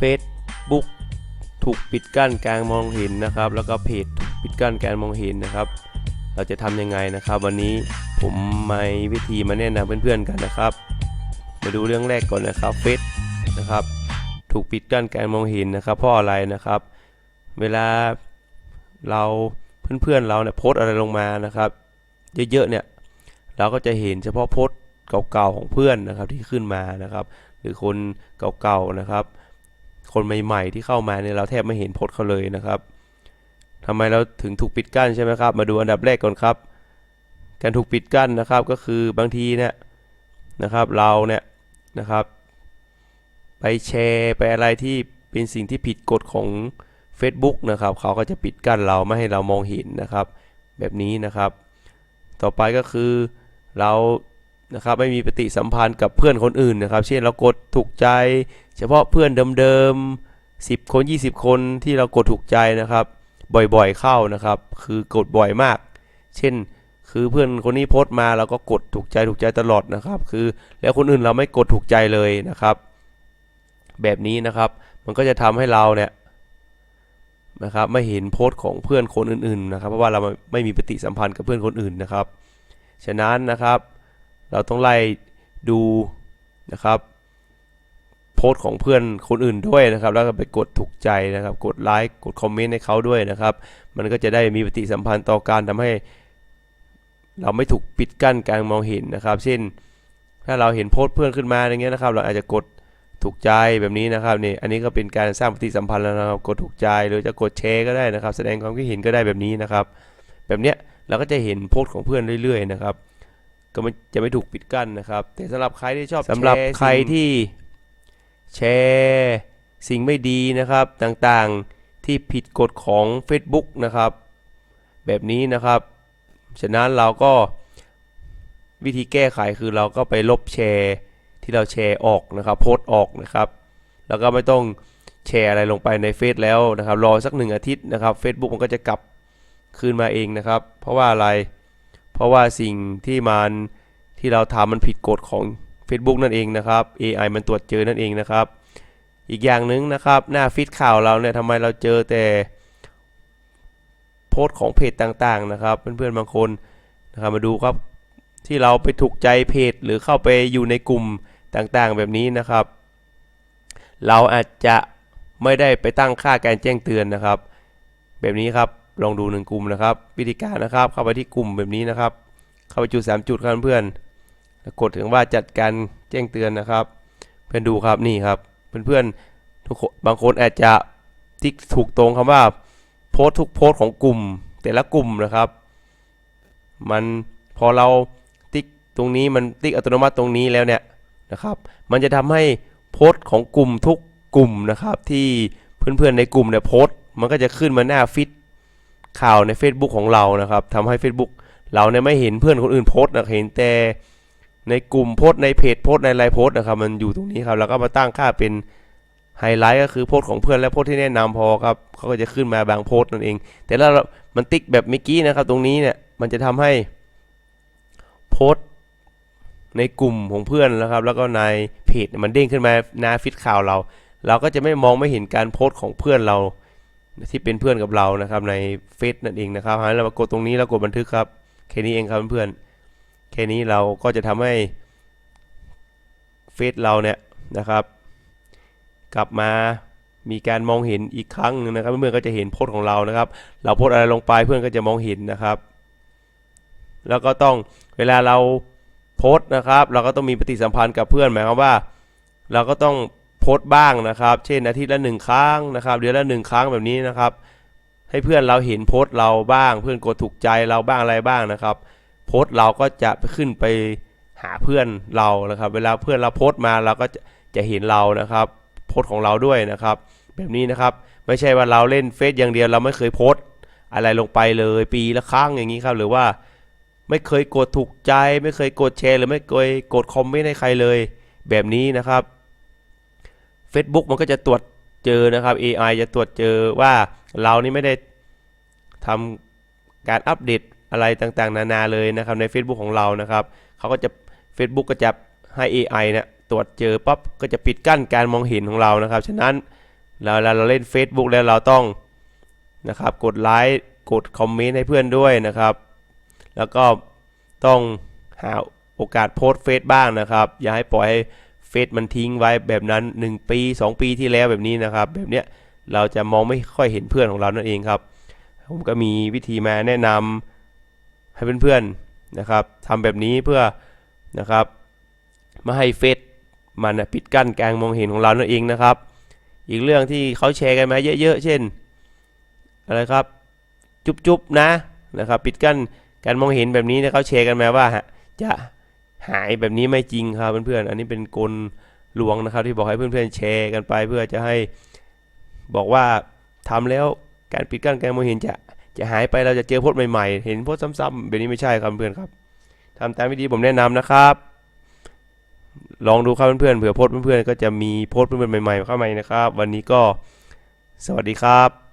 Facebook ถูกปิดกั้นการมองเห็นนะครับ แล้วก็เพจถูกปิดกั้นการมองเห็นนะครับ เราจะทำยังไงนะครับ วันนี้ผมมีวิธีมาแนะนำเพื่อนๆกันนะครับ มาดูเรื่องแรกก่อนนะครับเฟซนะครับ ถูกปิดกั้นการมองเห็นนะครับ เพราะอะไรนะครับ เวลาเราเพื่อนๆเราเนี่ยโพสอะไรลงมานะครับ เยอะๆเนี่ยเราก็จะเห็นเฉพาะโพสเก่าๆของเพื่อนนะครับที่ขึ้นมานะครับ หรือคนเก่าๆนะครับ คนใหม่ๆ ที่เข้ามาเนี่ยเราแทบไม่เห็นโพสเขาเลยนะครับทำไมเราถึงถูกปิดกั้นใช่ไหมครับ มาดูอันดับแรกก่อนครับ การถูกปิดกั้นนะครับก็คือบางทีเนี่ยนะครับเราเนี่ยนะครับ ไปแชร์ไปอะไรที่เป็นสิ่งที่ผิดกฎของ Facebook นะครับ เขาก็จะปิดกั้นเราไม่ให้เรามองเห็นนะครับ แบบนี้นะครับ ต่อไปก็คือเรา นะครับไม่มีปฏิสัมพันธ์กับเพื่อนคนอื่นนะครับ เช่นเรากดถูกใจ เฉพาะเพื่อนเดิมๆ10 คน 20 คนที่เรากดถูกใจนะครับ บ่อยๆเข้านะครับ คือกดบ่อยมาก เช่น คือเพื่อนคนนี้โพสต์มาเราก็กดถูกใจถูกใจตลอดนะครับ คือแล้วคนอื่นเราไม่กดถูกใจเลยนะครับ แบบนี้นะครับมันก็จะทำให้เราเนี่ยนะครับไม่เห็นโพสต์ของเพื่อนคนอื่นๆนะครับ เพราะว่าเราไม่มีปฏิสัมพันธ์กับเพื่อนคนอื่นนะครับ ฉะนั้นนะครับ เราต้องไล่ดูนะครับโพสต์ของเพื่อนคนอื่นด้วยนะครับ แล้วก็ไปกดถูกใจนะครับ กดไลค์กดคอมเมนต์ให้เขาด้วยนะครับ มันก็จะได้มีปฏิสัมพันธ์ต่อการทำให้ เราไม่ถูกปิดกั้นการมองเห็นนะครับ เช่น ถ้าเราเห็นโพสต์เพื่อนขึ้นมาอย่างเงี้ยนะครับ เราอาจจะกดถูกใจแบบนี้นะครับนี่อันนี้ก็เป็นการสร้างปฏิสัมพันธ์แล้วนะครับกดถูกใจหรือจะกดแชร์ก็ได้นะครับ แสดงความคิดเห็นก็ได้แบบนี้นะครับ แบบเนี้ยเราก็จะเห็นโพสต์ของเพื่อนเรื่อย ๆ นะครับ ก็ไม่จะไม่ถูกปิดกั้นนะครับ แต่สำหรับใครที่ชอบสำหรับใครที่แชร์สิ่งไม่ดีนะครับต่างๆที่ผิดกฎของ Facebook นะครับ แบบนี้นะครับ ฉะนั้นเราก็วิธีแก้ไขคือเราก็ไปลบแชร์ที่เราแชร์ออกนะครับ โพสต์ออกนะครับ แล้วก็ไม่ต้องแชร์อะไรลงไปในเฟซแล้วนะครับ รอสักหนึ่งอาทิตย์นะครับ Facebook มันก็จะกลับคืนมาเองนะครับ เพราะว่าอะไร เพราะว่าสิ่งที่มันที่เราทำมันผิดกฎของ Facebook นั่นเองนะครับ AI มันตรวจเจอนั่นเองนะครับ อีกอย่างหนึ่งนะครับ หน้าฟีดข่าวเราเนี่ยทำไมเราเจอแต่โพสต์ของเพจต่างๆนะครับ เพื่อนๆบางคนนะครับมาดูครับที่เราไปถูกใจเพจหรือเข้าไปอยู่ในกลุ่มต่างๆ แบบนี้นะครับ เราอาจจะไม่ได้ไปตั้งค่าการแจ้งเตือนนะครับ แบบนี้ครับ ลองดูหนึ่งกลุ่มนะครับ วิธีการนะครับ เข้าไปที่กลุ่มแบบนี้นะครับ เข้าไปจุด 3 จุดครับเพื่อนแล้วกดถึงว่าจัดการแจ้งเตือนนะครับ เพื่อนดูครับนี่ครับเพื่อนๆทุกคนบางคนอาจจะติ๊กถูกตรงคำว่าโพสต์ทุกโพสต์ของกลุ่ม แต่ละกลุ่มนะครับ มันพอเราติ๊กตรงนี้มันติ๊กอัตโนมัติตรงนี้แล้วเนี่ยนะครับ มันจะทำให้โพสต์ของกลุ่มทุกกลุ่มนะครับ ที่เพื่อนๆในกลุ่มเนี่ยโพสต์มันก็จะขึ้นมาหน้าฟิต ข่าวใน Facebook ของเรานะครับทำให้ Facebook เราเนี่ยไม่เห็นเพื่อนคนอื่นโพสต์นะเห็นแต่ในกลุ่มโพสต์ในเพจโพสต์ในไลน์โพสต์นะครับมันอยู่ตรงนี้ครับแล้วก็มาตั้งค่าเป็นไฮไลท์ก็คือโพสต์ของเพื่อนและโพสต์ที่แนะนำพอครับเขาก็จะขึ้นมาบางโพสต์นั่นเอง แต่ถ้ามันติ๊กแบบเมื่อกี้นะครับ ตรงนี้เนี่ยมันจะทำให้โพสต์ในกลุ่มของเพื่อนนะครับ แล้วก็ในเพจมันเด้งขึ้นมาหน้าฟิตข่าวเรา เราก็จะไม่มองไม่เห็นการโพสต์ของเพื่อนเรา ที่เป็นเพื่อนกับเรานะครับในเฟซนั่นเองนะครับให้เรามากดตรงนี้แล้วกดบันทึกครับแค่นี้เองครับเพื่อนๆแค่นี้เราก็จะทำให้เฟซเราเนี่ยนะครับ กลับมามีการมองเห็นอีกครั้งหนึงนะครับ เพื่อนๆก็จะเห็นโพสต์ของเรานะครับ เราโพสต์อะไรลงไปเพื่อนก็จะมองเห็นนะครับ แล้วก็ต้องเวลาเราโพสต์นะครับ เราก็ต้องมีปฏิสัมพันธ์กับเพื่อนหมายความว่า เราก็ต้อง พสต์บ้างนะครับ เช่นอาทิตย์ละหนึ่งครั้งนะครับเดือนละหนึ่งครั้งแบบนี้นะครับ ให้เพื่อนเราเห็นโพสต์เราบ้าง เพื่อนกดถูกใจเราบ้างอะไรบ้างนะครับ โพสต์เราก็จะขึ้นไปหาเพื่อนเรานะครับ เวลาเพื่อนเราโพสต์มาเราก็จะจะเห็นเรานะครับ โพสต์ของเราด้วยนะครับ แบบนี้นะครับไม่ใช่ว่าเราเล่นเฟซอย่างเดียวเราไม่เคยโพสต์อะไรลงไปเลยปีละครั้งอย่างนี้ครับ หรือว่าไม่เคยกดถูกใจ ไม่เคยกดแชร์ หรือไม่เคยกดคอมเมนต์ให้ใครเลย แบบนี้นะครับ Facebook มันก็จะตรวจเจอนะครับ AI จะตรวจเจอว่าเรานี่ไม่ได้ทำการอัปเดตอะไรต่างๆ นานาเลยนะครับใน Facebook ของเรานะครับเขาก็จะ Facebook ก็จะให้ AI เนี่ยตรวจเจอปั๊บก็จะปิดกั้นการมองเห็นของเรานะครับ ฉะนั้นเราเราเราเล่น Facebook แล้วเราต้องนะครับกดไลค์กดคอมเมนต์ให้เพื่อนด้วยนะครับ แล้วก็ต้องหาโอกาสโพสต์เฟซบ้างนะครับ อย่าให้ปล่อยให้ เฟซมันทิ้งไว้แบบนั้น 1 ปี 2 ปีที่แล้วแบบนี้นะครับ แบบเนี้ยเราจะมองไม่ค่อยเห็นเพื่อนของเรานั่นเองครับ ผมก็มีวิธีมาแนะนำให้เพื่อนๆนะครับทำแบบนี้เพื่อนะครับไม่ให้เฟซมันปิดกั้นการมองเห็นของเรานั่นเองนะครับ อีกเรื่องที่เขาแชร์กันมาเยอะๆ เช่น อะไรครับ จุ๊บๆนะนะครับ ปิดกั้นการมองเห็นแบบนี้นะเขาแชร์กันมาว่าจะ หายแบบนี้ไม่จริงครับเพื่อนๆ อันนี้เป็นกลลวงนะครับ ที่บอกให้เพื่อนๆแชร์กันไป เพื่อจะให้บอกว่าทำแล้วการปิดกั้นการมองเห็นจะจะหายไปเราจะเจอโพสใหม่ๆ เห็นโพสซ้ำๆแบบนี้ไม่ใช่ครับเพื่อนครับทำตามวิธีผมแนะนำนะครับ ลองดูครับเพื่อนๆเผื่อโพสเพื่อนๆก็จะมีโพสเพื่อนๆใหม่ๆเข้ามานะครับ วันนี้ก็สวัสดีครับ